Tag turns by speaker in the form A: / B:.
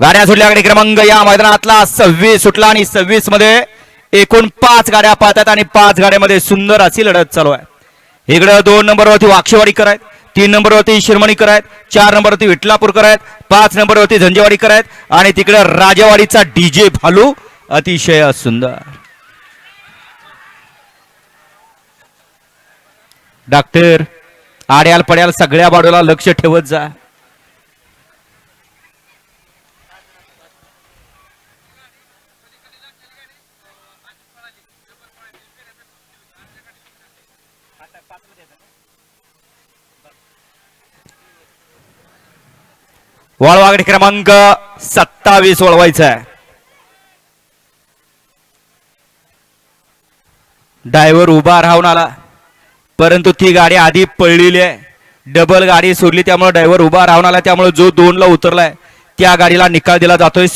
A: गाड्या सुटल्याकडे क्रमांक या मैदानातला सव्वीस सुटला आणि सव्वीसमध्ये एकूण पाच गाड्या पाहतात आणि पाच गाड्यामध्ये सुंदर अशी लढत चालू आहे. इकडं दोन नंबरवरती वाक्षेवाडीकर आहेत तीन नंबरवरती शिरमणीकर आहेत चार नंबरवरती विठलापूरकर आहेत पाच नंबरवरती झंजेवाडीकर आहेत आणि तिकडे राजेवाडीचा डीजे भालू अतिशय सुंदर. डॉक्टर आड्याल पड्याल सगळ्या बाजूला लक्ष ठेवत जा. वळवागडी क्रमांक सत्तावीस वळवायचा आहे. ड्रायव्हर उभा राहून आला. परंतु ती गाडी आधी पळलेली आहे. डबल गाडी सोडली त्यामुळे ड्रायव्हर उभा राहून आला. त्यामुळे जो दोनला उतरलाय त्या गाडीला निकाल दिला जातोय.